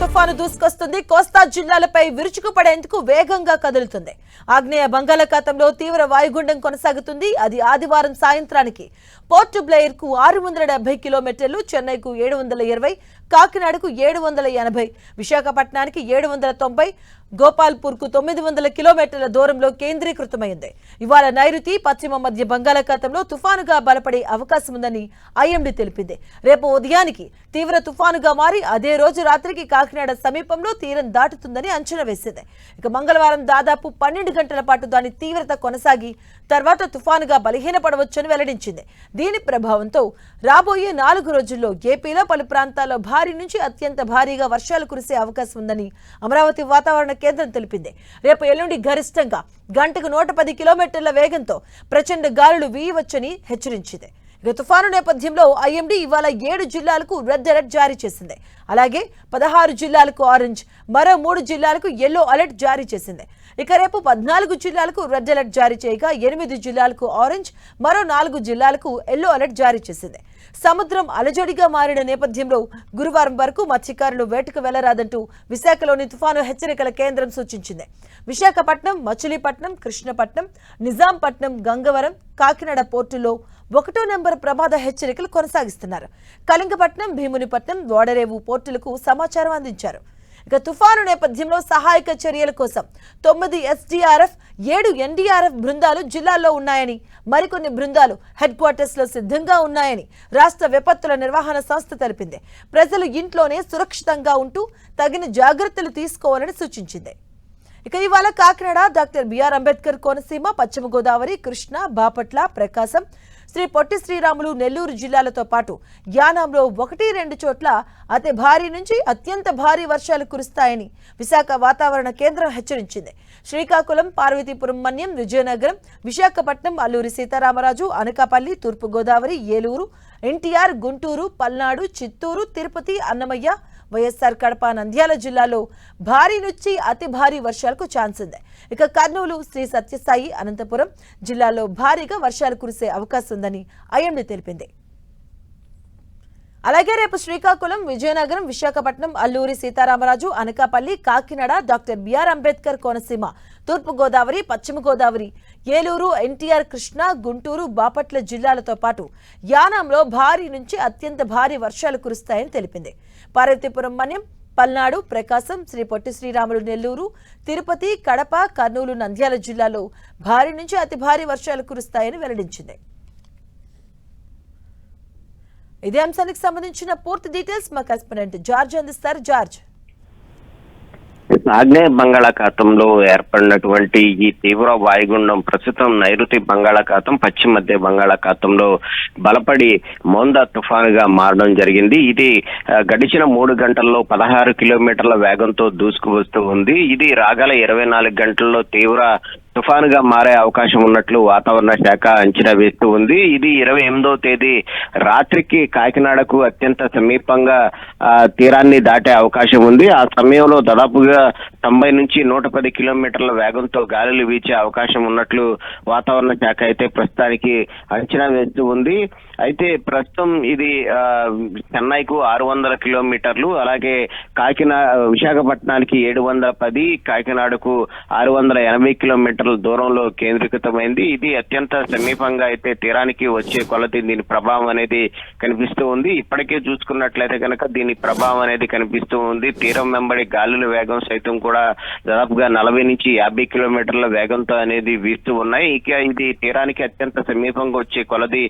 తుఫాను దూసుకొస్తుంది. కోస్తా జిల్లాలపై విరుచుకుపడేందుకు వేగంగా కదులుతుంది. ఆగ్నేయ బంగాళాఖాతంలో తీవ్ర వాయుగుండం కొనసాగుతుంది. అది ఆదివారం సాయంత్రానికి పోర్ట్ బ్లెయిర్కు ఆరు వందల డెబ్బై కిలోమీటర్లు చెన్నైకు ఏడు వందల ఇరవై కాకినాడకు ఏడు వందల ఎనభై విశాఖపట్నానికి ఏడు వందల తొంభై గోపాల్పూర్కు తొమ్మిది వందల కిలోమీటర్ల దూరంలో కేంద్రీకృతమైంది. ఇవాళ నైరుతి పశ్చిమ మధ్య బంగాళాఖాతంలో తుఫానుగా బలపడే అవకాశం ఉందని ఐఎండీ తెలిపింది. రేపు ఉదయానికి తీవ్ర తుఫానుగా మారి అదే రోజు రాత్రికి కాకినాడ సమీపంలో తీరం దాటుతుందని అంచనా వేసింది. ఇక మంగళవారం దాదాపు పన్నెండు గంటల పాటు దాని తీవ్రత కొనసాగి తర్వాత తుఫానుగా బలహీనపడవచ్చని వెల్లడించింది. దీని ప్రభావంతో రాబోయే నాలుగు రోజుల్లో ఏపీలో పలు ప్రాంతాల్లో భారీ నుంచి అత్యంత భారీగా వర్షాలు కురిసే అవకాశం ఉందని అమరావతి వాతావరణ కేంద్రం తెలిపింది. రేపు ఎల్లుండి గరిష్టంగా గంటకు నూట పది కిలోమీటర్ల వేగంతో ప్రచండ గాలులు వీయవచ్చని హెచ్చరించింది. ఇక తుఫాను నేపథ్యంలో ఐఎండీ ఇవాళ ఏడు జిల్లాలకు రెడ్ అలర్ట్ జారీ చేసింది. అలాగే పదహారు జిల్లాలకు ఆరెంజ్ మరో మూడు జిల్లాలకు ఎల్లో అలర్ట్ జారీ చేసింది. ఇక రేపు పద్నాలుగు జిల్లాలకు రెడ్ అలర్ట్ జారీ చేయగా ఎనిమిది జిల్లాలకు ఆరెంజ్ మరో నాలుగు జిల్లాలకు ఎల్లో అలర్ట్ జారీ చేసింది. సముద్రం అలజడిగా మారిన నేపథ్యంలో గురువారం వరకు మత్స్యకారులు వేటకు వెళ్ళరాదంటూ విశాఖలోని తుఫాను హెచ్చరికల కేంద్రం సూచించింది. విశాఖపట్నం మచిలీపట్నం కృష్ణపట్నం నిజాంపట్నం గంగవరం కాకినాడ పోర్టులో ఒకటో నెంబర్ ప్రమాద హెచ్చరికలు కొనసాగిస్తున్నారు. కళింగపట్నం భీమునిపట్నం ఓడరేవు పోర్టులకు సమాచారం అందించారు. ఇక తుఫాను నేపథ్యంలో సహాయక చర్యల కోసం తొమ్మిది ఎస్డీఆర్ఎఫ్ ఏడు ఎన్డీఆర్ఎఫ్ బృందాలు జిల్లాల్లో ఉన్నాయని మరికొన్ని బృందాలు హెడ్ క్వార్టర్స్లో సిద్ధంగా ఉన్నాయని రాష్ట్ర విపత్తుల నిర్వహణ సంస్థ తెలిపింది. ప్రజలు ఇంట్లోనే సురక్షితంగా ఉంటూ తగిన జాగ్రత్తలు తీసుకోవాలని సూచించింది. ఇక ఇవాళ కాకినాడ డాక్టర్ బిఆర్ అంబేద్కర్ కోనసీమ పశ్చిమ గోదావరి కృష్ణా బాపట్ల ప్రకాశం శ్రీ పొట్టి శ్రీరాములు నెల్లూరు జిల్లాలతో పాటు యానాంలో ఒకటి రెండు చోట్ల అతి భారీ నుంచి అత్యంత భారీ వర్షాలు కురుస్తాయని విశాఖ వాతావరణ కేంద్రం హెచ్చరించింది. శ్రీకాకుళం పార్వతీపురం మన్యం విజయనగరం విశాఖపట్నం అల్లూరి సీతారామరాజు అనకాపల్లి తూర్పుగోదావరి ఏలూరు ఎన్టీఆర్ గుంటూరు పల్నాడు చిత్తూరు తిరుపతి అన్నమయ్య వైఎస్ఆర్ కడప నంద్యాల జిల్లాలో భారీ నుంచి అతి భారీ వర్షాలకు ఛాన్స్ ఉంది. ఇక కర్నూలు శ్రీ సత్యసాయి అనంతపురం జిల్లాలో భారీగా వర్షాలు కురిసే అవకాశం ఉందని ఐఎండీ తెలిపింది. అలాగే రేపు శ్రీకాకుళం విజయనగరం విశాఖపట్నం అల్లూరి సీతారామరాజు అనకాపల్లి కాకినాడ డాక్టర్ బిఆర్ అంబేద్కర్ కోనసీమ తూర్పు గోదావరి పశ్చిమ గోదావరి ఏలూరు ఎన్టీఆర్ కృష్ణ గుంటూరు బాపట్ల జిల్లాలతో పాటు యానాంలో భారీ నుంచి అత్యంత భారీ వర్షాలు కురుస్తాయని తెలిపింది. పార్వతీపురం మన్యం పల్నాడు ప్రకాశం శ్రీ పొట్టి శ్రీరాములు నెల్లూరు తిరుపతి కడప కర్నూలు నంద్యాల జిల్లాలో భారీ నుంచి అతి భారీ వర్షాలు కురుస్తాయని వెల్లడించింది. ఇదే అంశానికి సంబంధించిన పూర్తి డీటెయిల్స్ మా కరెస్పాండెంట్ జార్జ్ అందిస్తారు. జార్జ్. ఆగ్నేయ బంగాళాఖాతంలో ఏర్పడినటువంటి ఈ తీవ్ర వాయుగుండం ప్రస్తుతం నైరుతి బంగాళాఖాతం పశ్చిమ మధ్య బంగాళాఖాతంలో బలపడి మోందా తుఫానుగా మారడం జరిగింది. ఇది గడిచిన మూడు గంటల్లో పదహారు కిలోమీటర్ల వేగంతో దూసుకు వస్తూ ఉంది. ఇది రాగల ఇరవై నాలుగు గంటల్లో తీవ్ర తుఫానుగా మారే అవకాశం ఉన్నట్లు వాతావరణ శాఖ అంచనా వేస్తూ ఉంది. ఇది ఇరవై ఎనిమిదో తేదీ రాత్రికి కాకినాడకు అత్యంత సమీపంగా ఆ, తీరాన్ని దాటే అవకాశం ఉంది. ఆ సమయంలో దాదాపుగా తొంభై నుంచి నూట పది కిలోమీటర్ల వేగంతో గాలులు వీచే అవకాశం ఉన్నట్లు వాతావరణ శాఖ అయితే ప్రస్తుతానికి అంచనా వేస్తూ ఉంది. అయితే ప్రస్తుతం ఇది చెన్నైకు ఆరు వందల కిలోమీటర్లు అలాగే కాకినాడ విశాఖపట్నానికి ఏడు వందల పది కాకినాడకు ఆరు వందల ఎనభై కిలోమీటర్ల దూరంలో కేంద్రీకృతమైంది. ఇది అత్యంత సమీపంగా అయితే తీరానికి వచ్చే కొలది. దీని ప్రభావం అనేది కనిపిస్తూ ఉంది. ఇప్పటికే చూసుకున్నట్లయితే కనుక దీని ప్రభావం అనేది కనిపిస్తూ ఉంది. తీరం వెంబడి గాలుల వేగం సైతం కూడా దాదాపుగా నలభై నుంచి యాభై కిలోమీటర్ల వేగంతో అనేది వీస్తూ ఉన్నాయి. ఇక ఇది తీరానికి అత్యంత సమీపంగా వచ్చే కొలది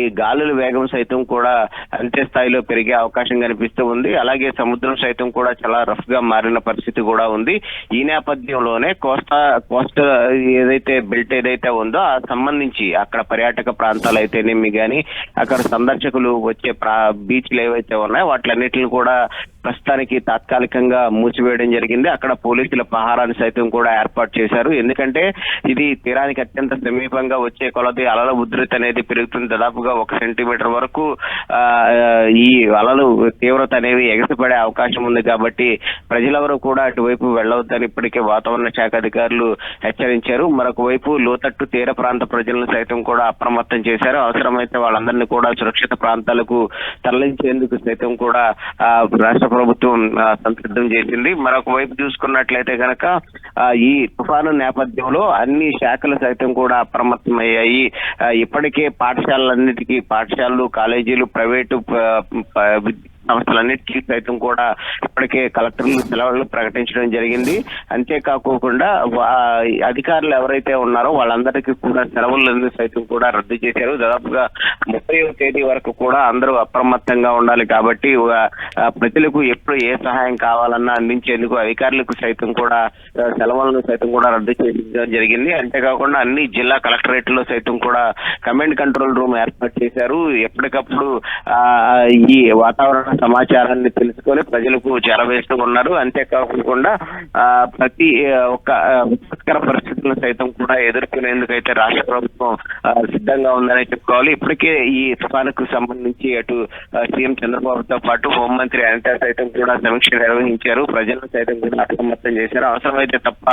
ఈ గాలుల వేగం సైతం కూడా అంతే స్థాయిలో పెరిగే అవకాశం కనిపిస్తూ ఉంది. అలాగే సముద్రం సైతం కూడా చాలా రఫ్గా మారిన పరిస్థితి కూడా ఉంది. ఈ నేపథ్యంలోనే కోస్తా కోస్తా ఏదైతే బెల్ట్ ఏదైతే ఉందో ఆ సంబంధించి అక్కడ పర్యాటక ప్రాంతాలు అయితేనేమి కానీ అక్కడ సందర్శకులు వచ్చే ప్రా బీచ్లు ఏవైతే ఉన్నాయో వాటిలన్నిటిని కూడా ప్రస్తుతానికి తాత్కాలికంగా మూసివేయడం జరిగింది. అక్కడ పోలీసుల పహారాన్ని సైతం కూడా ఏర్పాటు చేశారు. ఎందుకంటే ఇది తీరానికి అత్యంత సమీపంగా వచ్చే కొలది అలల ఉధృతి అనేది పెరుగుతుంది. దాదాపుగా ఒక సెంటీమీటర్ వరకు ఈ అలలు తీవ్రత అనేవి ఎగసిపడే అవకాశం ఉంది కాబట్టి ప్రజలెవరూ కూడా అటువైపు వెళ్ళవద్దని ఇప్పటికే వాతావరణ శాఖ అధికారులు హెచ్చరించారు. మరొక వైపు లోతట్టు తీర ప్రాంత ప్రజలను సైతం కూడా అప్రమత్తం చేశారు. అవసరమైతే వాళ్ళందరినీ కూడా సురక్షిత ప్రాంతాలకు తరలించేందుకు సైతం కూడా రాష్ట్ర ప్రభుత్వం సంసిద్ధం చేసింది. మరొక వైపు చూసుకున్నట్లయితే కనుక ఈ తుఫాను నేపథ్యంలో అన్ని శాఖలు సైతం కూడా అప్రమత్తమయ్యాయి. ఇప్పటికే పాఠశాలలన్నిటికీ పాఠశాలలు కాలేజీలు ప్రైవేటు సంస్థలన్నిటికీ సైతం కూడా ఇప్పటికే కలెక్టర్లు సెలవులు ప్రకటించడం జరిగింది. అంతేకాకుండా అధికారులు ఎవరైతే ఉన్నారో వాళ్ళందరికీ కూడా సెలవులను సైతం కూడా రద్దు చేశారు. దాదాపుగా ముప్పై తేదీ వరకు కూడా అందరూ అప్రమత్తంగా ఉండాలి కాబట్టి ప్రజలకు ఎప్పుడు ఏ సహాయం కావాలన్నా అందించేందుకు అధికారులకు సైతం కూడా సెలవులను సైతం కూడా రద్దు చేయడం జరిగింది. అంతేకాకుండా అన్ని జిల్లా కలెక్టరేట్లో సైతం కూడా కమాండ్ కంట్రోల్ రూమ్ ఏర్పాటు చేశారు. ఎప్పటికప్పుడు ఆ, ఈ వాతావరణ సమాచారాన్ని తెలుసుకొని ప్రజలకు చేరవేస్తూ ఉన్నారు. అంతేకాకుండా ఆ, ప్రతి ఒక్క విపత్కర పరిస్థితులను సైతం కూడా ఎదుర్కొనేందుకైతే రాష్ట్ర ప్రభుత్వం సిద్ధంగా ఉందని చెప్పుకోవాలి. ఇప్పటికే ఈ తుఫానుకు సంబంధించి అటు సీఎం చంద్రబాబుతో పాటు హోంమంత్రి అనిత సైతం కూడా సమీక్ష నిర్వహించారు. ప్రజలను సైతం కూడా అప్రమత్తం చేశారు. అవసరమైతే తప్ప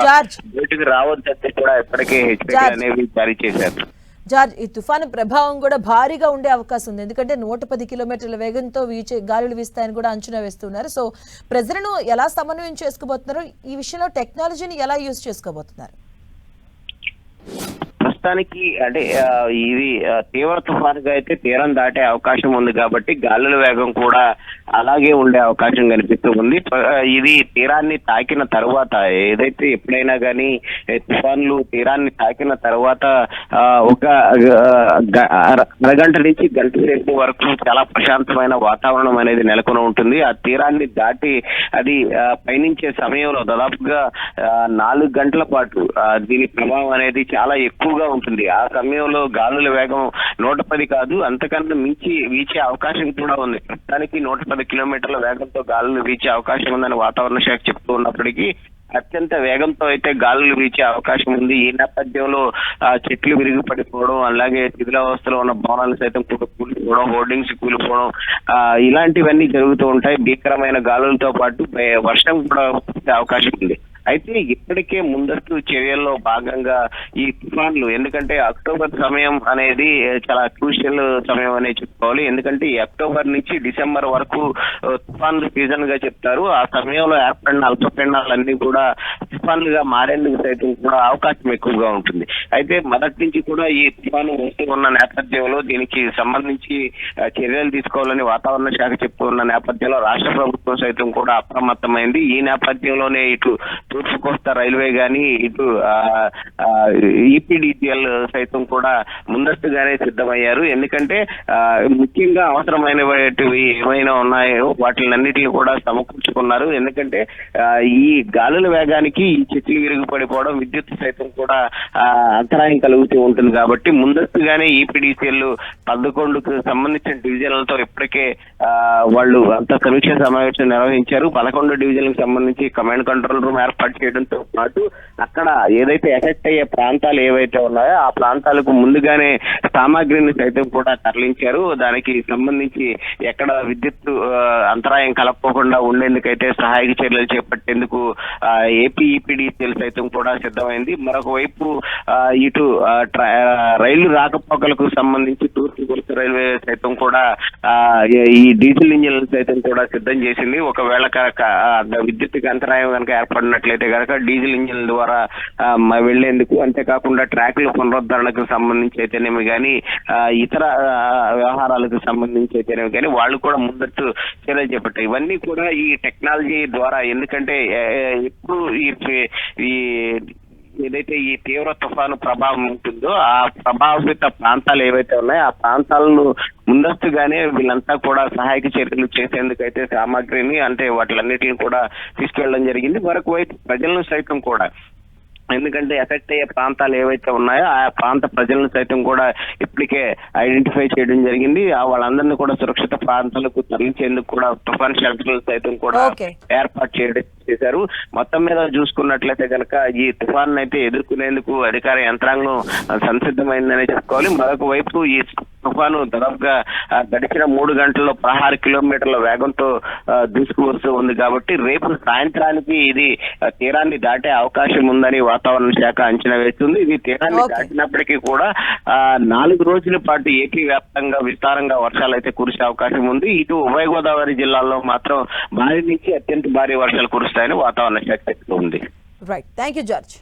బయటకు రావద్దంటే కూడా ఇప్పటికే హెచ్చరికలు జార్జ్. అనేవి జారీ చేశారు. జార్జ్ ఈ తుఫాను ప్రభావం కూడా భారీగా ఉండే అవకాశం ఉంది. ఎందుకంటే నూట పది కిలోమీటర్ల వేగంతో వీచే గాలులు వీస్తాయని కూడా అంచనా వేస్తున్నారు. సో ప్రజలను ఎలా సమన్వయం చేసుకోబోతున్నారు ఈ విషయంలో టెక్నాలజీని ఎలా యూజ్ చేసుకోబోతున్నారు? ప్రస్తుతానికి అంటే ఇది తీవ్ర తుఫానుగా అయితే తీరం దాటే అవకాశం ఉంది కాబట్టి గాలుల వేగం కూడా అలాగే ఉండే అవకాశం కనిపిస్తూ ఉంది. ఇది తీరాన్ని తాకిన తర్వాత ఏదైతే ఎప్పుడైనా కానీ తుఫాన్లు తీరాన్ని తాకిన తర్వాత ఒక అరగంట నుంచి గంట సేపు వరకు చాలా ప్రశాంతమైన వాతావరణం అనేది నెలకొని ఉంటుంది. ఆ తీరాన్ని దాటి అది పయనించే సమయంలో దాదాపుగా నాలుగు గంటల పాటు దీని ప్రభావం అనేది చాలా ఎక్కువగా ఉంటుంది. ఆ సమయంలో గాలుల వేగం నూట పది కాదు అంతకన్నా మించి వీచే అవకాశం కూడా ఉంది. ప్రస్తుతానికి నూట పది కిలోమీటర్ల వేగంతో గాలులు వీచే అవకాశం ఉందని వాతావరణ శాఖ చెప్తూ ఉన్నప్పటికీ అత్యంత వేగంతో అయితే గాలులు వీచే అవకాశం ఉంది. ఈ నేపథ్యంలో ఆ, చెట్లు విరిగి పడిపోవడం అలాగే శిథిలావస్థలో ఉన్న భవనాలు సైతం కూలిపోవడం హోర్డింగ్స్ కూలిపోవడం ఆ, ఇలాంటివన్నీ జరుగుతూ ఉంటాయి. భీకరమైన గాలులతో పాటు వర్షం కూడా అవకాశం ఉంది. అయితే ఇప్పటికే ముందస్తు చర్యల్లో భాగంగా ఈ తుఫాన్లు ఎందుకంటే అక్టోబర్ సమయం అనేది చాలా క్రూషియల్ సమయం అనే చెప్పుకోవాలి. ఎందుకంటే ఈ అక్టోబర్ నుంచి డిసెంబర్ వరకు తుఫాన్లు సీజన్గా చెప్తారు. ఆ సమయంలో ఏర్పడిన అల్పపీడనాలన్నీ కూడా తుఫాన్లుగా మారేందుకు సైతం కూడా అవకాశం ఎక్కువగా ఉంటుంది. అయితే మొదటి నుంచి కూడా ఈ తుఫాను వస్తూ ఉన్న నేపథ్యంలో దీనికి సంబంధించి చర్యలు తీసుకోవాలని వాతావరణ శాఖ చెప్తూ ఉన్న నేపథ్యంలో రాష్ట్ర ప్రభుత్వం సైతం కూడా అప్రమత్తమైంది. ఈ నేపథ్యంలోనే ఇటు తూర్పు కోస్తా రైల్వే గాని ఇటు ఈపీడీసీఎల్ సైతం కూడా ముందస్తుగానే సిద్ధమయ్యారు. ఎందుకంటే ఆ, ముఖ్యంగా అవసరమైనవి ఏమైనా ఉన్నాయో వాటిలన్నిటిని కూడా సమకూర్చుకున్నారు. ఎందుకంటే ఈ గాలుల వేగానికి ఈ చెట్లు విరిగి పడిపోవడం విద్యుత్ సైతం కూడా అంతరాయం కలుగుతూ ఉంటుంది కాబట్టి ముందస్తుగానే ఈపీడీసీఎల్ పదకొండుకు సంబంధించిన డివిజన్లతో ఇప్పటికే ఆ, వాళ్ళు అంత సమీక్ష సమావేశం నిర్వహించారు. పదకొండు డివిజన్లకు సంబంధించి కమాండ్ కంట్రోల్ రూమ్ ఏర్పాటు చేయడంతో పాటు అక్కడ ఏదైతే ఎఫెక్ట్ అయ్యే ప్రాంతాలు ఏవైతే ఉన్నాయో ఆ ప్రాంతాలకు ముందుగానే సామాగ్రిని సైతం కూడా తరలించారు. దానికి సంబంధించి ఎక్కడ విద్యుత్ అంతరాయం కలపకుండా ఉండేందుకైతే సహాయక చర్యలు చేపట్టేందుకు ఏపీ సైతం కూడా సిద్ధమైంది. మరొక వైపు ఇటు రైలు రాకపోకలకు సంబంధించి తూర్పు కోస్తా రైల్వే సైతం కూడా ఈ డీజిల్ ఇంజిన్లు సైతం కూడా సిద్ధం చేసింది. ఒకవేళ విద్యుత్ అంతరాయం కనుక ఏర్పడినట్లయితే కనుక డీజిల్ ఇంజిన్ ద్వారా ఆ, వెళ్ళేందుకు అంతేకాకుండా ట్రాక్ల పునరుద్ధరణకు సంబంధించి అయితేనేమి కానీ ఇతర వ్యవహారాలకు సంబంధించి అయితేనేమి కానీ వాళ్ళు కూడా ముందస్తు చర్యలు చేపట్టారు. ఇవన్నీ కూడా ఈ టెక్నాలజీ ద్వారా ఎందుకంటే ఎప్పుడు ఈ ఏదైతే ఈ తీవ్ర తుఫాను ప్రభావం ఉంటుందో ఆ ప్రభావిత ప్రాంతాలు ఏవైతే ఉన్నాయో ఆ ప్రాంతాలను ముందస్తుగానే వీళ్ళంతా కూడా సహాయక చర్యలు చేసేందుకైతే సామాగ్రిని అంటే వాటిలన్నిటిని కూడా తీసుకెళ్ళడం జరిగింది. మరొక వైపు ప్రజలను సైతం కూడా ఎందుకంటే ఎఫెక్ట్ అయ్యే ప్రాంతాలు ఏవైతే ఉన్నాయో ఆ ప్రాంత ప్రజలను సైతం కూడా ఇప్పటికే ఐడెంటిఫై చేయడం జరిగింది. ఆ వాళ్ళందరినీ కూడా సురక్షిత ప్రాంతాలకు తరలించేందుకు కూడా తుఫాన్ షెల్టర్లు సైతం కూడా. ఏర్పాటు చేయడం చేశారు. మొత్తం మీద చూసుకున్నట్లయితే కనుక ఈ తుఫాన్ అయితే ఎదుర్కొనేందుకు అధికార యంత్రాంగం సంసిద్ధమైందనే చెప్పుకోవాలి. మరొక వైపు ఈ తుఫాను దాదాపుగా గడిచిన మూడు గంటల్లో పదహారు కిలోమీటర్ల వేగంతో దూసుకువస్తూ ఉంది కాబట్టి రేపు సాయంత్రానికి ఇది తీరాన్ని దాటే అవకాశం ఉందని వాతావరణ శాఖ అంచనా వేస్తుంది. ఇది తీరాన్ని. దాటినప్పటికీ కూడా నాలుగు రోజుల పాటు ఏపీ వ్యాప్తంగా విస్తారంగా వర్షాలు అయితే కురిసే అవకాశం ఉంది. ఇటు ఉభయ గోదావరి జిల్లాల్లో మాత్రం భారీ నుంచి అత్యంత భారీ వర్షాలు కురుస్తాయని వాతావరణ శాఖ చెప్తూ ఉంది రైట్ థ్యాంక్ యూ జార్జ్